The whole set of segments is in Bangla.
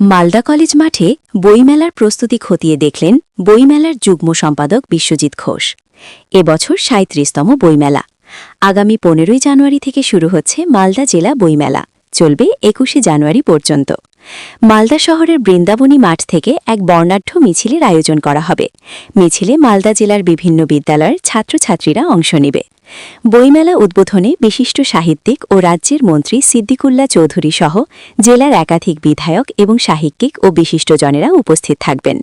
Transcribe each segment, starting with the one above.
মালদা কলেজ মাঠে বইমেলার প্রস্তুতি খতিয়ে দেখলেন বইমেলার যুগ্ম সম্পাদক বিশ্বজিৎ ঘোষ। এবছর সাঁত্রিশতম বইমেলা। আগামী পনেরোই জানুয়ারি থেকে শুরু হচ্ছে মালদা জেলা বইমেলা। চলবে একুশে জানুয়ারি পর্যন্ত। মালদা শহরের বৃন্দাবনী মাঠ থেকে এক বর্ণাঢ্য মিছিলের আয়োজন করা হবে। মিছিলে মালদা জেলার বিভিন্ন বিদ্যালয়ের ছাত্রছাত্রীরা অংশ নেবে। বইমেলা উদ্বোধনে বিশিষ্ট সাহিত্যিক ও রাজ্যের মন্ত্রী সিদ্দিকুল্লা চৌধুরী সহ জেলার একাধিক বিধায়ক এবং সাহিত্যিক ও বিশিষ্টজনেরা উপস্থিত থাকবেন।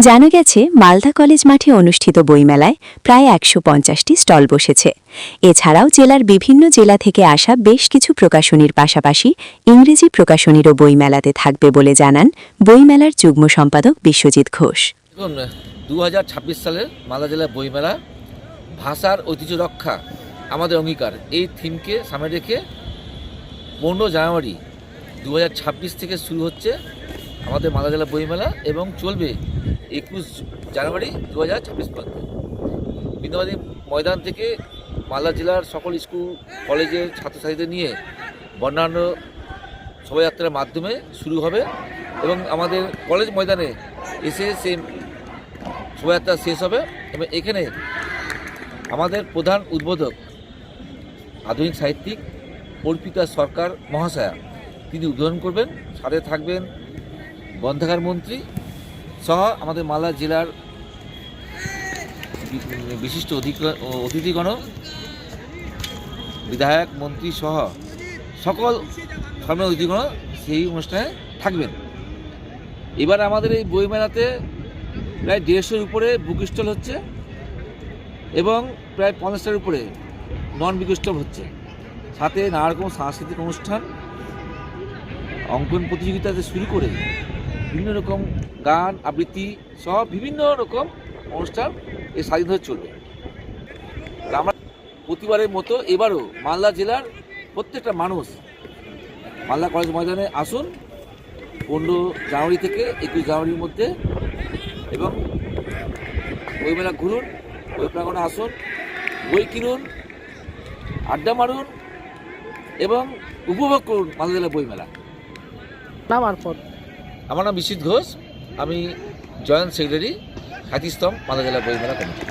জানা গেছে, মালদা কলেজ মাঠে অনুষ্ঠিত বইমেলায় প্রায় একশো পঞ্চাশটি স্টল বসেছে। এছাড়াও জেলার বিভিন্ন জেলা থেকে আসা বেশ কিছু প্রকাশনীর পাশাপাশি ইংরেজি প্রকাশনীরও বইমেলাতে থাকবে বলে জানান বইমেলার যুগ্ম সম্পাদক বিশ্বজিৎ ঘোষ। দু সালের মালদা জেলার বইমেলা ভাষার ঐতিহ্য রক্ষা আমাদের অঙ্গীকার। এই থিমকে সামনে রেখে পনেরো জানুয়ারি দু হাজার ছাব্বিশ থেকে শুরু হচ্ছে আমাদের মালদা জেলা বইমেলা এবং চলবে একুশ জানুয়ারি দু হাজার ছাব্বিশ পর্যন্ত। ময়দান থেকে মালদা জেলার সকল স্কুল, কলেজের ছাত্রছাত্রীদের নিয়ে বর্ণাঢ্য শোভাযাত্রার মাধ্যমে শুরু হবে এবং আমাদের কলেজ ময়দানে এসে সেই শোভাযাত্রা শেষ হবে এবং এখানে আমাদের প্রধান উদ্বোধক আধুনিক সাহিত্যিক অর্পিতা সরকার মহাশয়া। তিনি উদ্বোধন করবেন, সাথে থাকবেন গ্রন্থাগার মন্ত্রী সহ আমাদের মালদা জেলার বিশিষ্ট অতিথিগণ, বিধায়ক, মন্ত্রী সহ সকল ধর্মের অতিথিগণ সেই অনুষ্ঠানে থাকবেন। এবার আমাদের এই বইমেলাতে প্রায় দেড়শোর উপরে বুক স্টল হচ্ছে। এবং প্রায় পঞ্চাশটার উপরে নন বুক স্টল হচ্ছে। সাথে নানা রকম সাংস্কৃতিক অনুষ্ঠান, অঙ্কন প্রতিযোগিতা থেকে শুরু করে, বিভিন্ন রকম গান, আবৃত্তি, সব বিভিন্ন রকম অনুষ্ঠান এই হয়ে চলবে। আমরা প্রতিবারের মতো এবারও মালদা জেলার প্রত্যেকটা মানুষ মালদা কলেজ ময়দানে আসুন। পনেরো জানুয়ারি থেকে একুশ জানুয়ারির মধ্যে এবং বইমেলা ঘুরুন। বই প্রাঙ্গনে আসুন বই কিনুন আড্ডা মারুন এবং উপভোগ করুন মালদা জেলা বইমেলা নাম আর আমার নাম বিশিত ঘোষ আমি জয়েন্ট সেক্রেটারি খাতিস্তম মালদা জেলা বইমেলা কমিটি।